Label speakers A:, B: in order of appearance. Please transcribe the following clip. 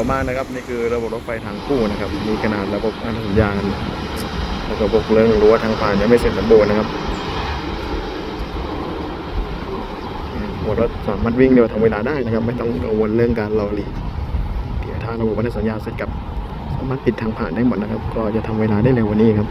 A: วมากนะครับ นี่คือระบบรถไฟทางคู่นะครับ มีขนาดระบบอนุสัญญาณแล้วก็ระบเรื่องรั้วทางผ่านยังไม่เสร็จสมบูรณ์นะครับมหัวรถสามารถวิ่งเร็วทำเวลาได้นะครับ ไม่ต้องกังวลเรื่องการรอหลีกเดี๋ยวถ้าระบบอนุสัญญาณเสร็จกับ สามารถปิดทางผ่านได้หมดนะครับ ก็จะทำเวลาได้เร็วกว่านี้ครับ